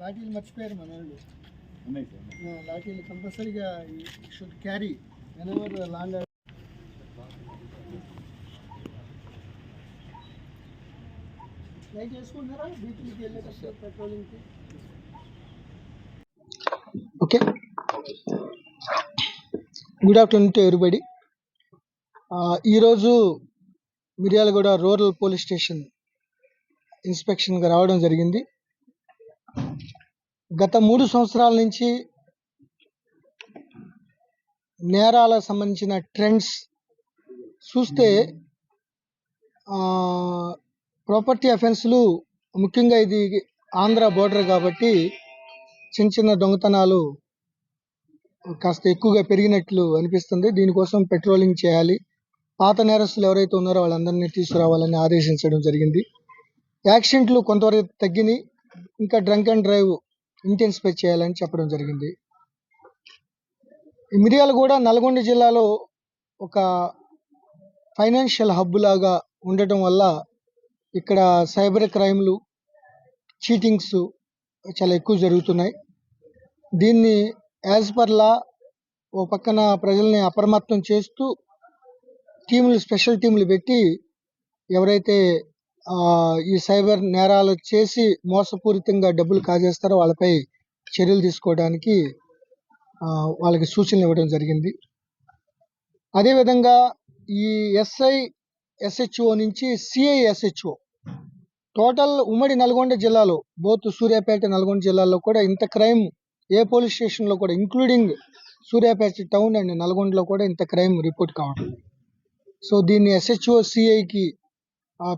లాఠీలు మర్చిపోయారు మన వాళ్ళు. లాఠీలు కంపల్సరీగా should carry whenever long light చేసుకుంటారా బీపీకి వెళ్ళేటప్పుడు పెట్రోలింగ్కి? Okay. Good afternoon to everybody ఈరోజు మిర్యాలగూడ రూరల్ పోలీస్ స్టేషన్ ఇన్స్పెక్షన్గా రావడం జరిగింది. గత మూడు సంవత్సరాల నుంచి నేరాలకు సంబంధించిన ట్రెండ్స్ చూస్తే ప్రాపర్టీ అఫెన్స్లు ముఖ్యంగా ఇది ఆంధ్ర బోర్డర్ కాబట్టి చిన్న చిన్న దొంగతనాలు కాస్త ఎక్కువగా పెరిగినట్లు అనిపిస్తుంది. దీనికోసం పెట్రోలింగ్ చేయాలి. పాత నేరస్తులు ఎవరైతే ఉన్నారో వాళ్ళందరినీ తీసుకురావాలని ఆదేశించడం జరిగింది. యాక్సిడెంట్లు కొంతవరకు తగ్గినాయి. ఇంకా డ్రంక్ అండ్ డ్రైవ్ ఇంటెన్సిఫై చేయాలని చెప్పడం జరిగింది. ఈ మిరియాలు కూడా నల్గొండ జిల్లాలో ఒక ఫైనాన్షియల్ హబ్ లాగా ఉండటం వల్ల ఇక్కడ సైబర్ క్రైమ్లు చీటింగ్స్ చాలా ఎక్కువ జరుగుతున్నాయి. దీన్ని యాజ్ పర్ లా ఓ పక్కన ప్రజల్ని అప్రమత్తం చేస్తూ టీములు స్పెషల్ టీములు పెట్టి ఎవరైతే ఈ సైబర్ నేరాలు చేసి మోసపూరితంగా డబ్బులు కాజేస్తారో వాళ్ళపై చర్యలు తీసుకోవడానికి వాళ్ళకి సూచనలు ఇవ్వడం జరిగింది. అదేవిధంగా ఈ ఎస్ఐ ఎస్హెచ్ఓ నుంచి సిఐ ఎస్హెచ్ఓ టోటల్ ఉమ్మడి నల్గొండ జిల్లాలో బోత్ సూర్యాపేట నల్గొండ జిల్లాలో కూడా ఇంత క్రైమ్ ఏ పోలీస్ స్టేషన్లో కూడా ఇంక్లూడింగ్ సూర్యాపేట టౌన్ అండ్ నల్గొండలో కూడా ఇంత క్రైమ్ రిపోర్ట్ కావడం. సో దీన్ని ఎస్హెచ్ఓ సిఐకి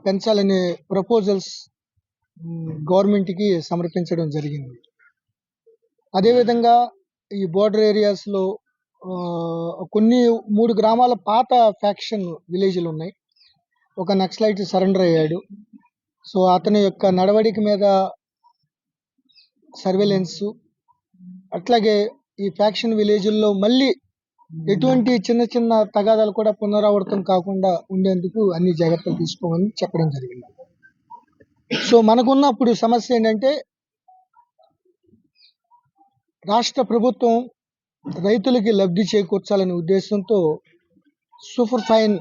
పెంచాలనే ప్రపోజల్స్ గవర్నమెంట్కి సమర్పించడం జరిగింది. అదేవిధంగా ఈ బోర్డర్ ఏరియాస్లో కొన్ని మూడు గ్రామాల పాత ఫ్యాక్షన్ విలేజ్లు ఉన్నాయి. ఒక నక్సలైట్ సరెండర్ అయ్యాడు. సో అతని యొక్క నడవడిక మీద సర్వేలెన్స్ అట్లాగే ఈ ఫ్యాక్షన్ విలేజ్ల్లో మళ్ళీ ఎటువంటి చిన్న చిన్న తగాదాలు కూడా పునరావృతం కాకుండా ఉండేందుకు అన్ని జాగ్రత్తలు తీసుకోమని చెప్పడం జరిగింది. సో మనకున్న ఇప్పుడు సమస్య ఏంటంటే రాష్ట్ర ప్రభుత్వం రైతులకి లబ్ధి చేకూర్చాలనే ఉద్దేశంతో సూపర్ ఫైన్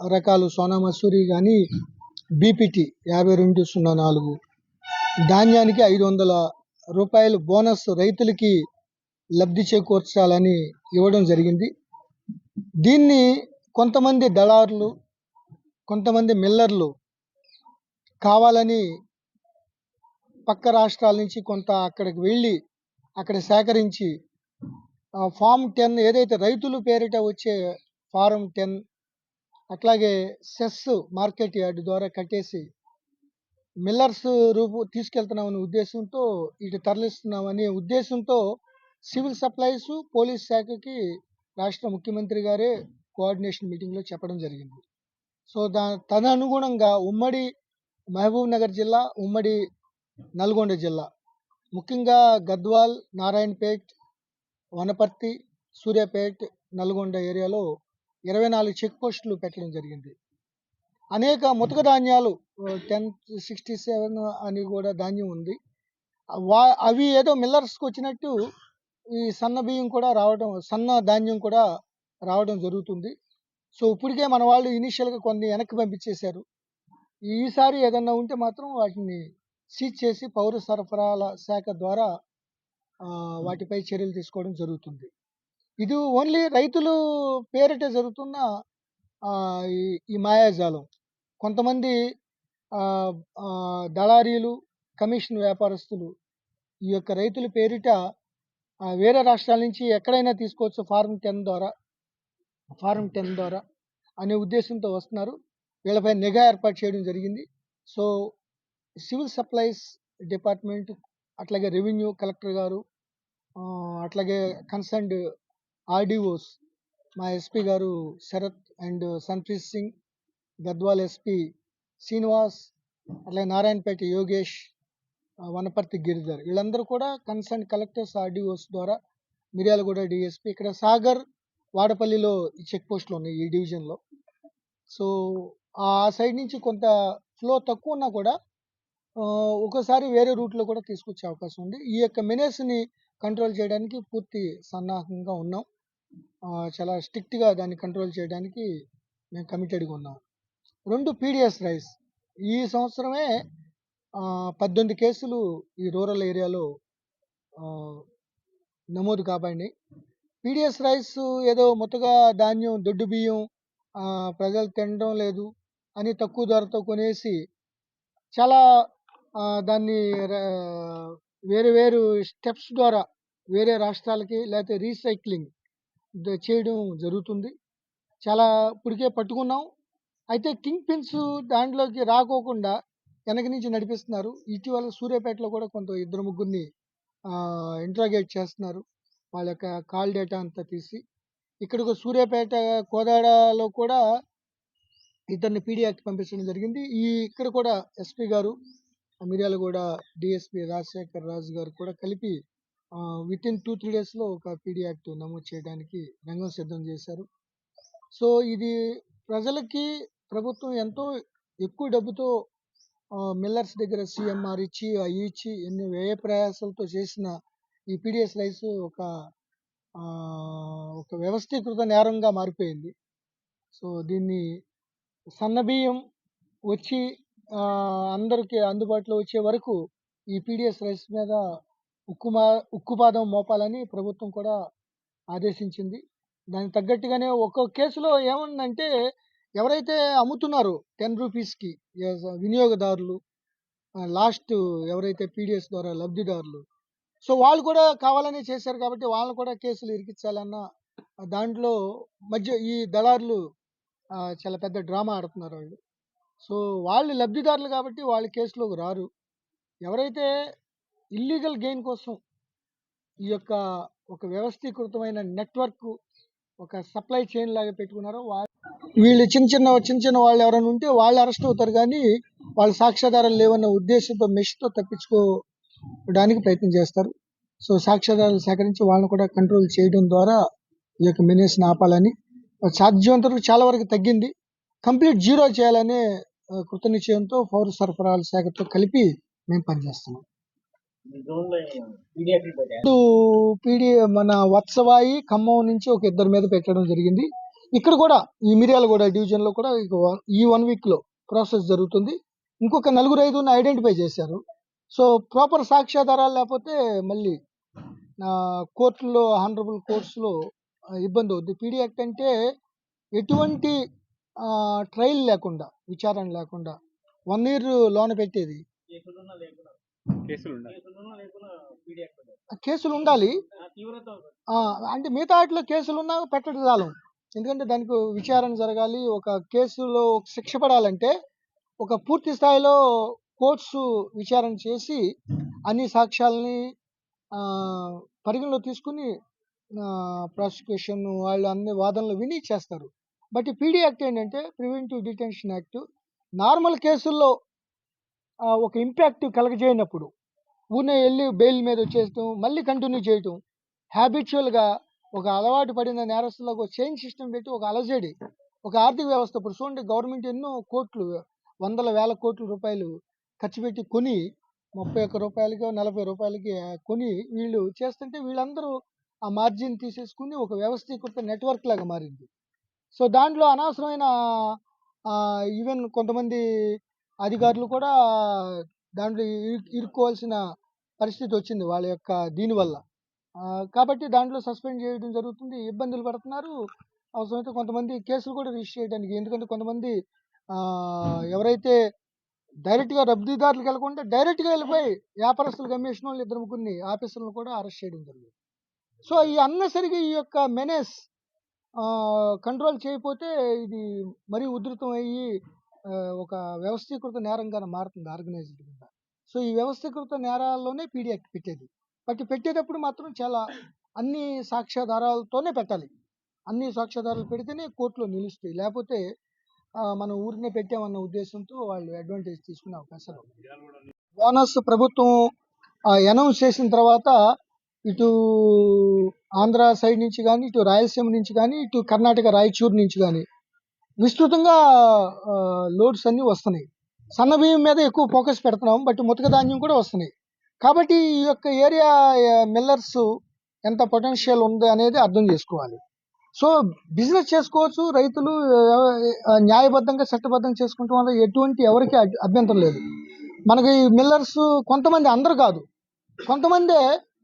రకాలు సోనా మసూరి కానీ బీపీటీ యాభై రెండు సున్నా నాలుగు ధాన్యానికి ఐదు వందల రూపాయలు బోనస్ రైతులకి లబ్ధి చేకూర్చాలని ఇవ్వడం జరిగింది. దీన్ని కొంతమంది దళారులు కొంతమంది మిల్లర్లు కావాలని పక్క రాష్ట్రాల నుంచి కొంత అక్కడికి వెళ్ళి అక్కడ సేకరించి ఫామ్ టెన్ ఏదైతే రైతులు పేరిట వచ్చే ఫారం టెన్ అట్లాగే సెస్ మార్కెట్ యార్డ్ ద్వారా కట్టేసి మిల్లర్స్ రూపు తీసుకెళ్తున్నామనే ఉద్దేశంతో ఇటు తరలిస్తున్నామనే ఉద్దేశంతో సివిల్ సప్లైస్ పోలీస్ శాఖకి రాష్ట్ర ముఖ్యమంత్రి గారే కోఆర్డినేషన్ మీటింగ్లో చెప్పడం జరిగింది. సో దా తదనుగుణంగా ఉమ్మడి మహబూబ్ నగర్ జిల్లా ఉమ్మడి నల్గొండ జిల్లా. ముఖ్యంగా గద్వాల్ నారాయణపేట్ వనపర్తి సూర్యాపేట్ నల్గొండ ఏరియాలో ఇరవై నాలుగు చెక్ పోస్టులు పెట్టడం జరిగింది. అనేక ముతక ధాన్యాలు టెన్ సిక్స్టీ సెవెన్ అని కూడా ధాన్యం ఉంది. వా అవి ఏదో మిల్లర్స్కి వచ్చినట్టు ఈ సన్న బియ్యం కూడా రావడం సన్న ధాన్యం కూడా రావడం జరుగుతుంది. సో ఇప్పటికే మన వాళ్ళు ఇనీషియల్గా కొన్ని వెనక్కి పంపించేశారు. ఈసారి ఏదన్నా ఉంటే మాత్రం వాటిని సీజ్ చేసి పౌర సరఫరాల శాఖ ద్వారా వాటిపై చర్యలు తీసుకోవడం జరుగుతుంది. ఇది ఓన్లీ రైతులు పేరిట జరుగుతున్న ఈ- ఈ మాయాజాలం. కొంతమంది దళారీలు కమిషన్ వ్యాపారస్తులు ఈ యొక్క రైతుల పేరిట వేరే రాష్ట్రాల నుంచి ఎక్కడైనా తీసుకోవచ్చు ఫార్మ్ టెన్ ద్వారా ఫార్మ్ టెన్ ద్వారా అనే ఉద్దేశంతో వస్తున్నారు. వీళ్ళపై నిఘా ఏర్పాటు చేయడం జరిగింది. సో సివిల్ సప్లైస్ డిపార్ట్మెంట్ అట్లాగే రెవెన్యూ కలెక్టర్ గారు అట్లాగే కన్సర్న్డ్ ఆర్డీఓస్ మా ఎస్పీ గారు శరత్ అండ్ సన్ప్రీత్ సింగ్ గద్వాల్ ఎస్పీ శ్రీనివాస్ అట్లాగే నారాయణపేట యోగేష్ వనపర్తి గిరిధర్. వీళ్ళందరూ కూడా కన్సర్న్ కలెక్టర్స్ ఆర్డీఓస్ ద్వారా మిర్యాలగూడ డిఎస్పి ఇక్కడ సాగర్ వాడపల్లిలో ఈ చెక్ పోస్టులు ఉన్నాయి ఈ డివిజన్లో. సో ఆ సైడ్ నుంచి కొంత ఫ్లో తక్కువ ఉన్నా కూడా ఒకసారి వేరే రూట్లో కూడా తీసుకొచ్చే అవకాశం ఉంది. ఈ యొక్క మెనేస్ని కంట్రోల్ చేయడానికి పూర్తి సన్నాహంగా ఉన్నాం. చాలా స్ట్రిక్ట్గా దాన్ని కంట్రోల్ చేయడానికి మేము కమిటెడ్గా ఉన్నాం. రెండు పీడిఎస్ రైస్. ఈ సంవత్సరమే పద్దెనిమిది కేసులు ఈ రూరల్ ఏరియాలో నమోదు కాబడినాయి పీడిఎస్ రైస్ ఏదో మొత్తగా ధాన్యం దొడ్డు బియ్యం ప్రజలు తినడం లేదు అని తక్కువ ధరతో కొనేసి చాలా దాన్ని ర- వేరు వేరు స్టెప్స్ ద్వారా వేరే రాష్ట్రాలకి లేకపోతే రీసైక్లింగ్ చేయడం జరుగుతుంది. చాలా ఇప్పటికే పట్టుకున్నాం. అయితే కింగ్ పిన్స్ దాంట్లోకి రాకోకుండా వెనక నుంచి నడిపిస్తున్నారు. ఇటీవల సూర్యాపేటలో కూడా కొంత ఇద్దరు ముగ్గురిని ఇంట్రాగేట్ చేస్తున్నారు. వాళ్ళ యొక్క కాల్ డేటా అంతా తీసి. ఇక్కడికి సూర్యాపేట కోదాడలో కూడా ఇద్దరిని పీడియాకి పంపించడం జరిగింది. ఈ ఇక్కడ కూడా ఎస్పీ గారు మిర్యాలగూడ డిఎస్పి రాజశేఖర్ రాజు గారు కూడా కలిపి విత్ ఇన్ టూ త్రీ డేస్లో ఒక పీడీ యాక్ట్ నమోదు చేయడానికి రంగం సిద్ధం చేశారు. సో ఇది ప్రజలకి ప్రభుత్వం ఎంతో ఎక్కువ డబ్బుతో మిల్లర్స్ దగ్గర సిఎంఆర్ ఇచ్చి అవి ఇచ్చి ఎన్ని వ్యయ ప్రయాసాలతో చేసిన ఈ పీడిఎస్ రైస్ ఒక ఒక వ్యవస్థీకృత నేరంగా మారిపోయింది. సో దీన్ని సన్నబియ్యం వచ్చి అందరికీ అందుబాటులో వచ్చే వరకు ఈ పీడిఎస్ రైస్ మీద ఉక్కుమా ఉక్కుపాదం మోపాలని ప్రభుత్వం కూడా ఆదేశించింది. దానికి తగ్గట్టుగానే ఒక్కో కేసులో ఏముందంటే ఎవరైతే అమ్ముతున్నారో టెన్ రూపీస్కి వినియోగదారులు లాస్ట్ ఎవరైతే పీడిఎస్ ద్వారా లబ్ధిదారులు సో వాళ్ళు కూడా కావాలని చేశారు కాబట్టి వాళ్ళని కూడా కేసులు ఇరికించాలన్న దాంట్లో మధ్య ఈ దళారులు చాలా పెద్ద డ్రామా ఆడుతున్నారు వాళ్ళు. సో వాళ్ళు లబ్ధిదారులు కాబట్టి వాళ్ళ కేసులోకి రారు. ఎవరైతే ఇల్లీగల్ గెయిన్ కోసం ఈ యొక్క ఒక వ్యవస్థీకృతమైన నెట్వర్క్ ఒక సప్లై చైన్ లాగా పెట్టుకున్నారో వాళ్ళు చిన్న చిన్న చిన్న చిన్న వాళ్ళు ఎవరైనా ఉంటే వాళ్ళు అరెస్ట్ అవుతారు కానీ వాళ్ళు సాక్ష్యాధారాలు లేవన్న ఉద్దేశంతో మెష్తో తప్పించుకోవడానికి ప్రయత్నం చేస్తారు. సో సాక్ష్యాధారాలు సేకరించి వాళ్ళని కూడా కంట్రోల్ చేయడం ద్వారా ఈ యొక్క మెనేస్ని ఆపాలని సాధ్యమంత వరకు చాలా వరకు తగ్గింది. కంప్లీట్ జీరో చేయాలనే ఆ, కృత నిశ్చయంతో పౌర సరఫరాల శాఖతో కలిపి మేము పనిచేస్తున్నాం. పీడి మన వత్సవాయి ఖమ్మం నుంచి ఒక ఇద్దరి మీద పెట్టడం జరిగింది. ఇక్కడ కూడా ఈ మిర్యాలగూడ డివిజన్లో కూడా ఈ వన్ వీక్లో ప్రాసెస్ జరుగుతుంది. ఇంకొక నలుగురు ఐదుగురిని ఐడెంటిఫై చేశారు. సో ప్రాపర్ సాక్ష్యాధారాలు లేకపోతే మళ్ళీ కోర్టులో హానరబుల్ కోర్ట్స్లో ఇబ్బంది అవుద్ది. పీడీ యాక్ట్ అంటే ఎటువంటి ట్రయల్ లేకుండా విచారణ లేకుండా వన్ ఇయర్ లోన పెట్టేది. కేసులు ఉండాలి. ఆ, అంటే మిగతా వాటిలో కేసులు ఉన్నా పెట్టడం చాలు. ఎందుకంటే దానికి విచారణ జరగాలి ఒక కేసులో శిక్ష పడాలంటే ఒక పూర్తి స్థాయిలో కోర్ట్స్ విచారణ చేసి అన్ని సాక్ష్యాలని పరిగణలో తీసుకుని ప్రాసిక్యూషన్ వాళ్ళు అన్ని వాదనలు విని చేస్తారు. బట్ ఈ పీడీ యాక్ట్ ఏంటంటే ప్రివెంటివ్ డిటెన్షన్ యాక్ట్. నార్మల్ కేసుల్లో ఒక ఇంపాక్ట్ కలగజేయనప్పుడు ఊనే వెళ్ళి బెయిల్ మీద వచ్చేయటం మళ్ళీ కంటిన్యూ చేయటం హ్యాబిచువల్గా ఒక అలవాటు పడిన నేరస్తులకు ఒక చైన్ సిస్టమ్ పెట్టి ఒక అలజడి ఒక ఆర్థిక వ్యవస్థ ఇప్పుడు చూడండి గవర్నమెంట్ ఎన్నో కోట్లు వందల వేల కోట్ల రూపాయలు ఖర్చు పెట్టి కొని ముప్పై ఒక్క రూపాయలకి నలభై రూపాయలకి కొని వీళ్ళు చేస్తుంటే వీళ్ళందరూ ఆ మార్జిన్ తీసేసుకుని ఒక వ్యవస్థీకృత నెట్వర్క్ లాగా మారింది. సో దాంట్లో అనవసరమైన ఈవెన్ కొంతమంది అధికారులు కూడా దాంట్లో ఇరు- ఇరుక్కోవాల్సిన పరిస్థితి వచ్చింది వాళ్ళ యొక్క దీనివల్ల. కాబట్టి దాంట్లో సస్పెండ్ చేయడం జరుగుతుంది. ఇబ్బందులు పడుతున్నారు. అవసరమైతే కొంతమంది కేసులు కూడా రిజిస్టర్ చేయడానికి. ఎందుకంటే కొంతమంది ఎవరైతే డైరెక్ట్గా రబ్దీదారులకు వెళ్ళకుండా డైరెక్ట్గా వెళ్ళిపోయి వ్యాపారస్తులు కమిషన్ వాళ్ళు ఇద్దరు ముగ్గురిని ఆఫీసర్లను కూడా అరెస్ట్ చేయడం జరిగింది సో ఈ అన్నసరిగా ఈ యొక్క మెనేస్ కంట్రోల్ చేయకపోతే ఇది మరీ ఉధృతం అయ్యి ఒక వ్యవస్థీకృత నేరంగా మారుతుంది ఆర్గనైజ్డ్ కింద. సో ఈ వ్యవస్థీకృత నేరాల్లోనే పీడీ యాక్ట్ పెట్టేది. బట్ పెట్టేటప్పుడు మాత్రం చాలా అన్ని సాక్ష్యాధారాలతోనే పెట్టాలి. అన్ని సాక్ష్యాధారాలు పెడితేనే కోర్టులో నిలుస్తాయి. లేకపోతే మనం ఊరినే పెట్టామన్న ఉద్దేశంతో వాళ్ళు అడ్వాంటేజ్ తీసుకునే అవకాశాలు బోనస్ ప్రభుత్వం అనౌన్స్ చేసిన తర్వాత ఇటు ఆంధ్ర సైడ్ నుంచి కానీ ఇటు రాయలసీమ నుంచి కానీ ఇటు కర్ణాటక రాయచూరు నుంచి కానీ విస్తృతంగా లోడ్స్ అన్నీ వస్తున్నాయి. సన్న బియ్యం మీద ఎక్కువ ఫోకస్ పెడుతున్నాం బట్ ముతక ధాన్యం కూడా వస్తున్నాయి. కాబట్టి ఈ యొక్క ఏరియా మిల్లర్స్ ఎంత పొటెన్షియల్ ఉంది అనేది అర్థం చేసుకోవాలి. సో బిజినెస్ చేసుకోవచ్చు రైతులు న్యాయబద్ధంగా చట్టబద్ధంగా చేసుకుంటాం వల్ల ఎటువంటి ఎవరికి అభ్యంతరం లేదు. మనకి మిల్లర్స్ కొంతమంది అందరు కాదు. కొంతమందే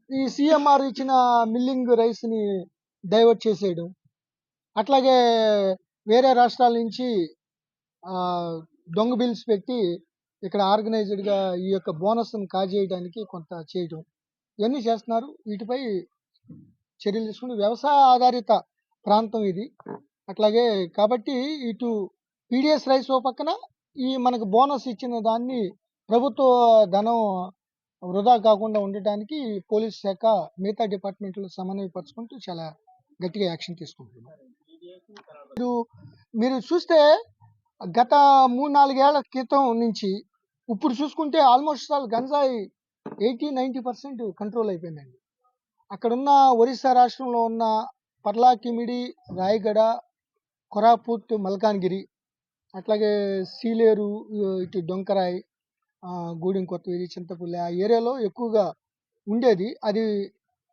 ఈ సిఎంఆర్ ఇచ్చిన మిల్లింగ్ రైస్ని డైవర్ట్ చేసేయడం. అట్లాగే వేరే రాష్ట్రాల నుంచి దొంగ బిల్స్ పెట్టి ఇక్కడ ఆర్గనైజ్డ్గా ఈ యొక్క బోనస్ని కాజేయడానికి కొంత చేయడం ఇవన్నీ చేస్తున్నారు. వీటిపై చర్యలు తీసుకుని వ్యవసాయ ఆధారిత ప్రాంతం ఇది. అట్లాగే కాబట్టి ఇటు పీడిఎస్ రైస్ ఓ పక్కన ఈ మనకు బోనస్ ఇచ్చిన దాన్ని ప్రభుత్వ ధనం వృధా కాకుండా ఉండటానికి పోలీస్ శాఖ మిగతా డిపార్ట్మెంట్లు సమన్వయపరచుకుంటూ చాలా గట్టిగా యాక్షన్ తీసుకుంటున్నారు. మీరు మీరు చూస్తే గత మూడు నాలుగేళ్ళ క్రితం నుంచి ఇప్పుడు చూసుకుంటే ఆల్మోస్ట్ ఆల్ గంజాయి ఎయిటీ నైంటీ పర్సెంట్ కంట్రోల్ అయిపోయిందండి. అక్కడున్న ఒరిస్సా రాష్ట్రంలో ఉన్న పర్లాకిమిడి రాయగడ కొరాపుట్ మల్కాన్గిరి అట్లాగే సీలేరు ఇటు డొంకరాయ్ గూడెం కొత్తవీధి చింతపల్లి ఆ ఏరియాలో ఎక్కువగా ఉండేది. అది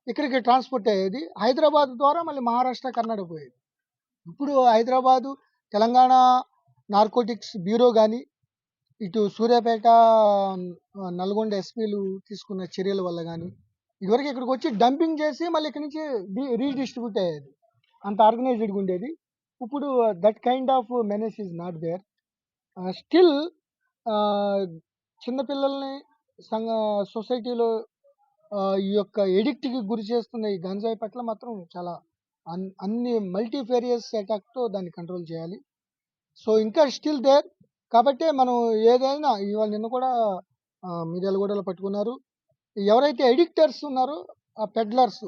ఇక్కడికి ట్రాన్స్పోర్ట్ అయ్యేది. హైదరాబాద్ ద్వారా మళ్ళీ మహారాష్ట్ర కర్ణాటక పోయేది. ఇప్పుడు హైదరాబాదు తెలంగాణ నార్కోటిక్స్ బ్యూరో కానీ ఇటు సూర్యాపేట నల్గొండ ఎస్పీలు తీసుకున్న చర్యల వల్ల కానీ ఇదివరకు ఇక్కడికి వచ్చి డంపింగ్ చేసి మళ్ళీ ఇక్కడి నుంచి రీడిస్ట్రిబ్యూట్ అయ్యేది. అంత ఆర్గనైజ్డ్గా ఉండేది. ఇప్పుడు that kind of menace is not there. Still చిన్నపిల్లల్ని సంఘ సొసైటీలో ఈ యొక్క ఎడిక్ట్కి గురి చేస్తున్న ఈ గంజాయి పట్ల మాత్రం చాలా అన్- అన్ని మల్టీఫేరియస్ అటాక్తో దాన్ని కంట్రోల్ చేయాలి. సో ఇంకా స్టిల్ దేర్ కాబట్టి మనం ఏదైనా ఇవాళ నిన్న కూడా మీడియాలు కూడా పట్టుకున్నారు. ఎవరైతే ఎడిక్టర్స్ ఉన్నారో ఆ పెడ్లర్స్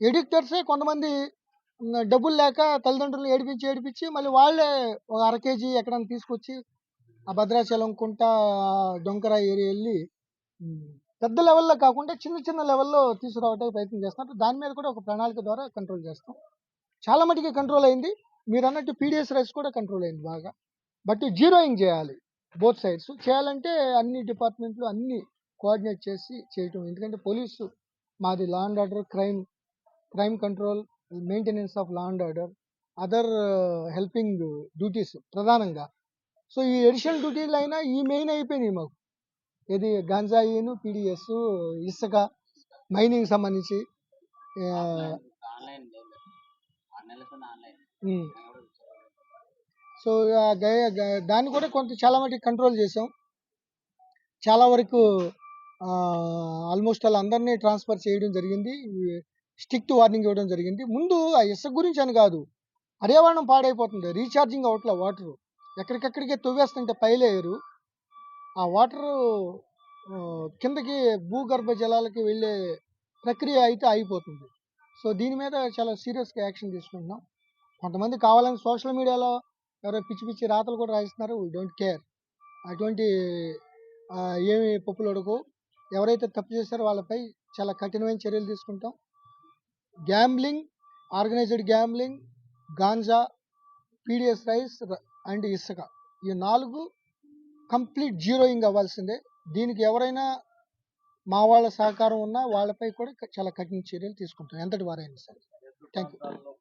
ఎడిక్టర్సే కొంతమంది డబ్బులు లేక తల్లిదండ్రులు ఏడిపించి ఏడిపించి మళ్ళీ వాళ్ళే ఒక అర కేజీ ఎక్కడైనా తీసుకొచ్చి ఆ భద్రాచలం కుంట డొంకర ఏరియా వెళ్ళి పెద్ద లెవెల్లో కాకుండా చిన్న చిన్న లెవెల్లో తీసుకురావడానికి ప్రయత్నం చేస్తున్నారు. దాని మీద కూడా ఒక ప్రణాళిక ద్వారా కంట్రోల్ చేస్తాం. చాలా మటుకి కంట్రోల్ అయింది. మీరు అన్నట్టు పీడిఎస్ రైస్ కూడా కంట్రోల్ అయింది బాగా. బట్ జీరోయింగ్ చేయాలి బోత్ సైడ్స్. చేయాలంటే అన్ని డిపార్ట్మెంట్లు అన్ని కోఆర్డినేట్ చేసి చేయటం. ఎందుకంటే పోలీసు మాది law and order crime crime control maintenance of law and order other helping duties ప్రధానంగా. సో ఈ ఎడిషనల్ డ్యూటీలు అయినా ఈ మెయిన్ అయిపోయినాయి మాకు. ఇది గంజాయిను పీడిఎస్ ఇసుక మైనింగ్ సంబంధించి సో గ- దాన్ని కూడా కొంత చాలా మటుకు కంట్రోల్ చేసాం. చాలా వరకు ఆల్మోస్ట్ అలా అందరినీ ట్రాన్స్ఫర్ చేయడం జరిగింది. స్ట్రిక్ట్ వార్నింగ్ ఇవ్వడం జరిగింది. ముందు ఆ ఇసుక గురించి అని కాదు పర్యావరణం పాడైపోతుంది. రీఛార్జింగ్ అవట్ల వాటరు ఎక్కడికెక్కడికే తవ్వేస్తుంటే పైలేయరు ఆ వాటరు కిందకి భూగర్భ జలాలకి వెళ్ళే ప్రక్రియ అయితే అయిపోతుంది. సో దీని మీద చాలా సీరియస్గా యాక్షన్ తీసుకుంటున్నాం. కొంతమంది కావాలని సోషల్ మీడియాలో ఎవరో పిచ్చి పిచ్చి రాతలు కూడా రాయిస్తున్నారు. వీ డోంట్ కేర్ అటువంటి ఏమి పప్పులు అడుగు ఎవరైతే తప్పు చేశారో వాళ్ళపై చాలా కఠినమైన చర్యలు తీసుకుంటాం. Gambling organised gambling ganja PDS rice and ఇసుక. ఈ నాలుగు కంప్లీట్ జీరోయింగ్ అవ్వాల్సిందే. దీనికి ఎవరైనా మా వాళ్ళ సహకారం ఉన్నా వాళ్ళపై కూడా చాలా కఠిన చర్యలు తీసుకుంటాం. ఎంతటి వారైనా సరే. Thank you